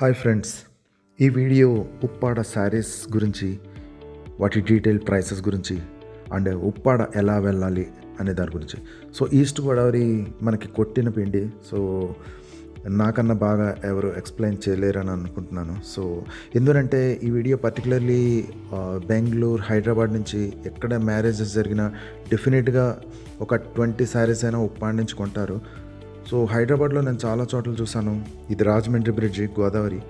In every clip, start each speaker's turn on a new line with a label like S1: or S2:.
S1: Hi friends ఈ video Uppada saris గురించి వాటి డీటెయిల్ ప్రైసెస్ గురించి అండ్ ఉప్పాడ ఎలా వెళ్ళాలి అనే దాని గురించి. సో ఈస్ట్ గోదావరి మనకి కొట్టిన పిండి. సో నాకన్నా బాగా ఎవరు ఎక్స్ప్లెయిన్ చేయలేరని అనుకుంటున్నాను. సో ఎందుకంటే ఈ వీడియో పర్టికులర్లీ బెంగళూరు హైదరాబాద్ నుంచి ఎక్కడ మ్యారేజెస్ జరిగినా డెఫినెట్గా ఒక ట్వంటీ శారీస్ అయినా ఉప్పాడ నుంచి కొంటారు. సో హైదరాబాద్లో నేను చాలా చోట్ల చూశాను. ఇది రాజమండ్రి బ్రిడ్జి గోదావరి.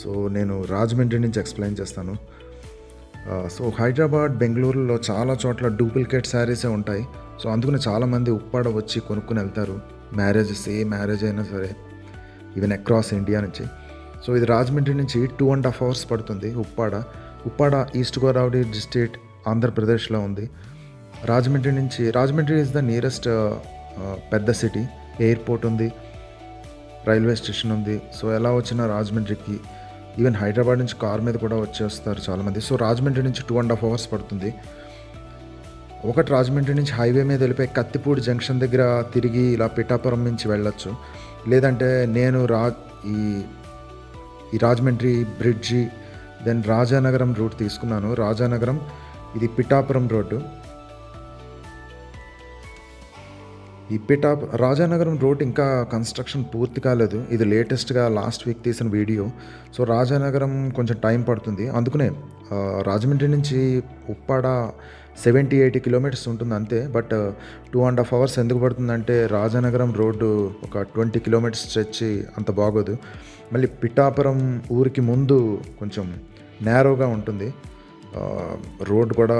S1: సో నేను రాజమండ్రి నుంచి ఎక్స్ప్లెయిన్ చేస్తాను. సో హైదరాబాద్ బెంగళూరులో చాలా చోట్ల డూప్లికేట్ శారీసే ఉంటాయి. సో అందుకని చాలామంది ఉప్పాడ వచ్చి కొనుక్కుని వెళ్తారు. మ్యారేజెస్ ఏ మ్యారేజ్ అయినా సరే. ఈవెన్ అక్రాస్ ఇండియా నుంచి. సో ఇది రాజమండ్రి నుంచి టూ అండ్ హాఫ్ అవర్స్ పడుతుంది ఉప్పాడ. ఉప్పాడ ఈస్ట్ గోదావరి డిస్ట్రిక్ట్ ఆంధ్రప్రదేశ్లో ఉంది. రాజమండ్రి నుంచి రాజమండ్రి ఈజ్ ద నియరెస్ట్ పెద్ద సిటీ ఎయిర్పోర్ట్ ఉంది రైల్వే స్టేషన్ ఉంది. సో ఎలా వచ్చినా రాజమండ్రికి ఈవెన్ హైదరాబాద్ నుంచి కార్ మీద కూడా వచ్చేస్తారు చాలామంది. సో రాజమండ్రి నుంచి టూ అండ్ హాఫ్ అవర్స్ పడుతుంది. ఒకటి రాజమండ్రి నుంచి హైవే మీద వెళ్ళిపోయి కత్తిపూడి జంక్షన్ దగ్గర తిరిగి ఇలా పిఠాపురం నుంచి వెళ్ళొచ్చు. లేదంటే నేను రా ఈ ఈ Rajahmundry bridge then Rajanagaram route తీసుకున్నాను. రాజానగరం ఇది పిఠాపురం రోడ్డు. ఈ రాజానగరం రోడ్ ఇంకా కన్స్ట్రక్షన్ పూర్తి కాలేదు. ఇది లేటెస్ట్గా లాస్ట్ వీక్ తీసిన వీడియో సో రాజానగరం కొంచెం టైం పడుతుంది. అందుకనే రాజమండ్రి నుంచి ఉప్పాడ సెవెంటీ ఎయిటీ కిలోమీటర్స్ ఉంటుంది అంతే. But two and half hours ఎందుకు పడుతుందంటే రాజానగరం రోడ్డు ఒక ట్వంటీ కిలోమీటర్స్ స్ట్రెచ్ అంత బాగోదు. మళ్ళీ పిఠాపురం ఊరికి ముందు కొంచెం నేరోగా ఉంటుంది. రోడ్డు రోడ్ కూడా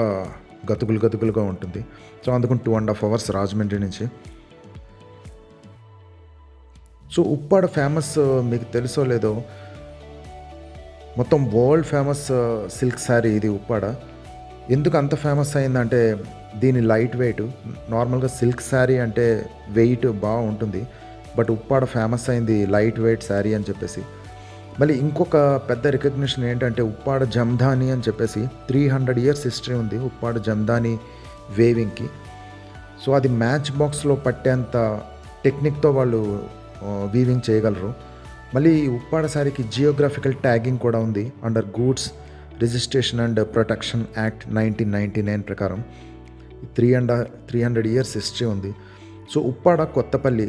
S1: గతుకులు గతుకులుగా ఉంటుంది. సో అందుకని two and half hours Rajahmundry నుంచి. సో ఉప్పాడ ఫేమస్ uh, మీకు తెలుసో లేదో మొత్తం వరల్డ్ ఫేమస్ సిల్క్ శారీ ఇది ఉప్పాడ. ఎందుకు అంత ఫేమస్ అయిందంటే దీని లైట్ వెయిట్ నార్మల్గా సిల్క్ శారీ అంటే వెయిట్ బాగా ఉంటుంది బట్ ఉప్పాడ ఫేమస్ అయింది లైట్ వెయిట్ శారీ అని చెప్పేసి. మళ్ళీ ఇంకొక పెద్ద రికగ్నిషన్ ఏంటంటే ఉప్పాడ జమ్ధాని అని చెప్పేసి త్రీ హండ్రెడ్ ఇయర్స్ హిస్టరీ ఉంది ఉప్పాడ జమ్ధాని వేవింగ్కి సో అది మ్యాచ్ బాక్స్లో పట్టేంత టెక్నిక్తో వాళ్ళు వీవింగ్ చేయగలరు. మళ్ళీ ఉప్పాడ శారీకి జియోగ్రాఫికల్ ట్యాగింగ్ కూడా ఉంది under goods registration and protection act nineteen ninety nine ప్రకారం three and three hundred years history ఉంది. సో ఉప్పాడ కొత్తపల్లి.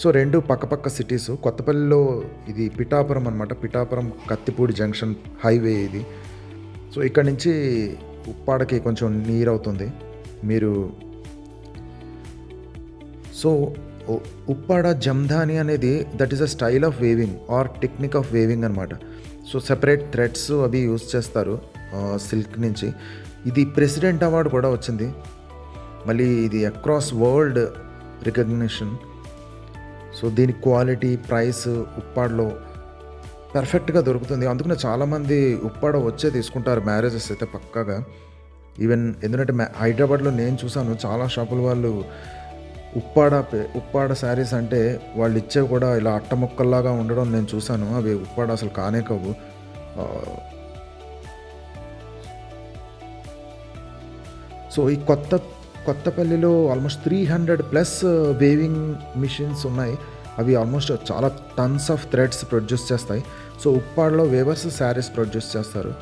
S1: సో రెండు పక్కపక్క సిటీస్ కొత్తపల్లిలో ఇది పిఠాపురం అనమాట పిఠాపురం కత్తిపూడి జంక్షన్ హైవే ఇది. సో ఇక్కడ నుంచి ఉప్పాడకి కొంచెం నీరు అవుతుంది. మీరు సో ఉప్పాడ జమ్ధాని అనేది that is a style of weaving or technique of weaving అనమాట సో సెపరేట్ థ్రెడ్స్ అవి యూస్ చేస్తారు సిల్క్ నుంచి. ఇది ప్రెసిడెంట్ అవార్డు కూడా వచ్చింది. మళ్ళీ ఇది అక్రాస్ వరల్డ్ రికగ్నిషన్ సో దీని క్వాలిటీ ప్రైస్ ఉప్పాడలో పర్ఫెక్ట్గా దొరుకుతుంది. అందుకనే చాలామంది ఉప్పాడ వచ్చే తీసుకుంటారు మ్యారేజెస్ అయితే పక్కాగా. ఈవెన్ ఎందుకంటే మ్యా- హైదరాబాద్లో నేను చూసాను చాలా షాపుల వాళ్ళు ఉప్పాడ ఉప్పాడ శారీస్ అంటే వాళ్ళు ఇచ్చేవి కూడా ఇలా అట్టముక్కల్లాగా ఉండడం నేను చూశాను. అవి ఉప్పాడ అసలు కానే కావు. సో ఈ కొత్త కొత్తపల్లిలో almost three hundred plus weaving machines ఉన్నాయి. అవి ఆల్మోస్ట్ చాలా టన్స్ ఆఫ్ థ్రెడ్స్ ప్రొడ్యూస్ చేస్తాయి. సో ఉప్పాడలో వేవర్స్ శారీస్ ప్రొడ్యూస్ చేస్తారు.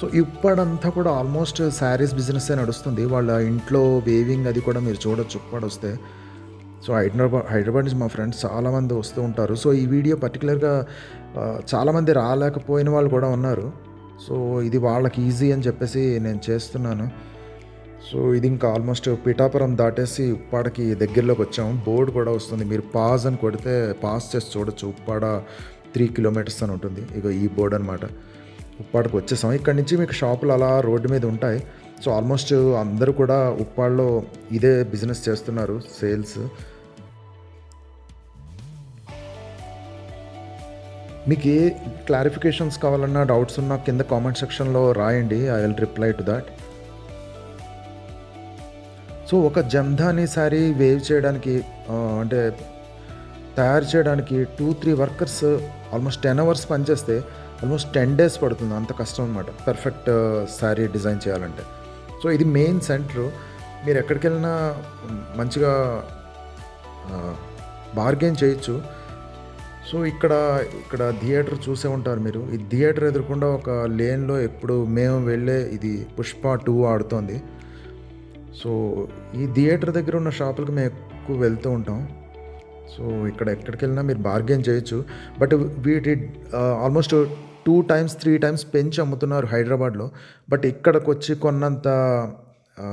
S1: సో ఈ ఉప్పాడంతా కూడా ఆల్మోస్ట్ uh, శారీస్ బిజినెస్ నడుస్తుంది. వాళ్ళ ఇంట్లో వేవింగ్ అది కూడా మీరు చూడొచ్చు. ఉప్పాడు వస్తే సో హైదరాబాద్ హైదరాబాద్ నుంచి మా ఫ్రెండ్స్ చాలామంది వస్తూ ఉంటారు. సో ఈ వీడియో పర్టికులర్గా చాలామంది రాలేకపోయిన వాళ్ళు కూడా ఉన్నారు. సో ఇది వాళ్ళకి ఈజీ అని చెప్పేసి నేను చేస్తున్నాను. సో ఇది ఇంకా ఆల్మోస్ట్ పిఠాపురం దాటేసి ఉప్పాడకి దగ్గరలోకి వచ్చాము. బోర్డు కూడా వస్తుంది. మీరు పాజ్ అని కొడితే పాస్ చేసి చూడొచ్చు. ఉప్పాడ త్రీ కిలోమీటర్స్ అని ఉంటుంది. ఇక ఈ బోర్డు అనమాట ఉప్పాడకు వచ్చేసాం ఇక్కడ నుంచి మీకు షాపులు అలా రోడ్డు మీద ఉంటాయి. సో ఆల్మోస్ట్ అందరూ కూడా ఉప్పాళ్ళలో ఇదే బిజినెస్ చేస్తున్నారు సేల్స్. మీకు ఏ క్లారిఫికేషన్స్ కావాలన్నా డౌట్స్ ఉన్నా కింద కామెంట్ సెక్షన్లో రాయండి I will reply to that. So ఒక జంధాని శారీ వేవ్ చేయడానికి అంటే తయారు చేయడానికి two three workers almost ten hours పనిచేస్తే ఆల్మోస్ట్ టెన్ డేస్ పడుతుంది అంత కష్టం అనమాట పర్ఫెక్ట్ శారీ డిజైన్ చేయాలంటే. సో ఇది మెయిన్ సెంటర్ మీరు ఎక్కడికి వెళ్ళినా మంచిగా బార్గెన్ చేయొచ్చు. సో ఇక్కడ ఇక్కడ థియేటర్ చూసే ఉంటారు మీరు. ఈ థియేటర్ ఎదురకుండా ఒక లేన్లో ఎప్పుడు మేము వెళ్ళే ఇది పుష్ప టూ ఆడుతోంది. సో ఈ థియేటర్ దగ్గర ఉన్న షాపులకు మేము ఎక్కువ వెళ్తూ ఉంటాం. సో ఇక్కడ ఎక్కడికి వెళ్ళినా మీరు బార్గెన్ చేయొచ్చు. బట్ వీటి almost two times three times పెంచి అమ్ముతున్నారు హైదరాబాద్లో. బట్ ఇక్కడికి వచ్చి కొన్నంత ఆ,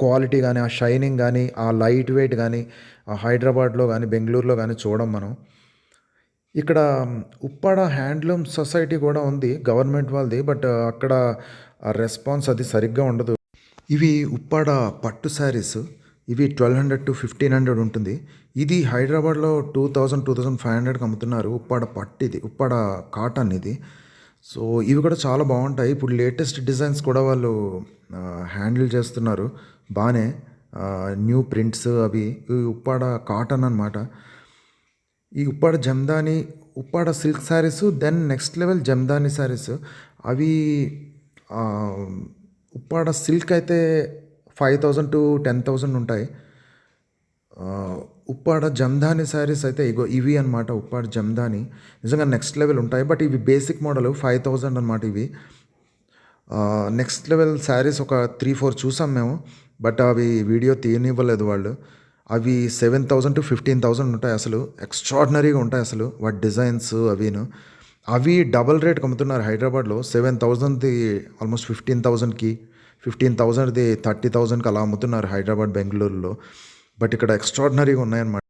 S1: క్వాలిటీ కానీ ఆ షైనింగ్ కానీ ఆ లైట్ వెయిట్ కానీ ఆ హైదరాబాద్లో కానీ బెంగళూరులో కానీ చూడం మనం. ఇక్కడ ఉప్పాడ హ్యాండ్లూమ్ సొసైటీ కూడా ఉంది గవర్నమెంట్ వాళ్ళది బట్ అక్కడ ఆ రెస్పాన్స్ అది సరిగ్గా ఉండదు. ఇవి ఉప్పాడ పట్టు శారీస్. ఇవి twelve hundred to fifteen hundred ఉంటుంది. ఇది హైదరాబాద్లో two thousand two thousand five హండ్రెడ్కి అమ్ముతున్నారు. ఉప్పాడ పట్టి ఇది ఉప్పాడ కాటన్ ఇది. సో ఇవి కూడా చాలా బాగుంటాయి. ఇప్పుడు లేటెస్ట్ డిజైన్స్ కూడా వాళ్ళు హ్యాండిల్ చేస్తున్నారు. బాగానే న్యూ ప్రింట్స్ అవి. ఇవి ఉప్పాడ కాటన్ అనమాట ఈ Uppada Jamdani Uppada silk saris then next level Jamdani saris అవి ఉప్పాడ సిల్క్ అయితే five thousand to ten thousand ఉంటాయి. ఉప్పాడ జంధాని శారీస్ అయితే ఇగో ఇవి అనమాట ఉప్పాడ జమ్దాని. నిజంగా నెక్స్ట్ లెవెల్ ఉంటాయి బట్ ఇవి బేసిక్ మోడల్ ఫైవ్ థౌజండ్ అనమాట ఇవి. నెక్స్ట్ లెవెల్ శారీస్ ఒక త్రీ ఫోర్ చూసాం మేము బట్ అవి వీడియో తీయనివ్వలేదు వాళ్ళు. అవి seven thousand to fifteen thousand ఉంటాయి అసలు ఎక్స్ట్రాడినరీగా ఉంటాయి అసలు వాటి డిజైన్స్ అవిను. అవి డబల్ రేట్ అమ్ముతున్నారు హైదరాబాద్లో సెవెన్ థౌజండ్ది ఆల్మోస్ట్ ఫిఫ్టీన్ థౌజండ్కి ఫిఫ్టీన్ థౌజండ్ది థర్టీ థౌజండ్కి అలా అమ్ముతున్నారు హైదరాబాద్ బెంగళూరులో. బట్ ఇక్కడ ఎక్స్ట్రాడినరీగా ఉన్నాయన్నమాట.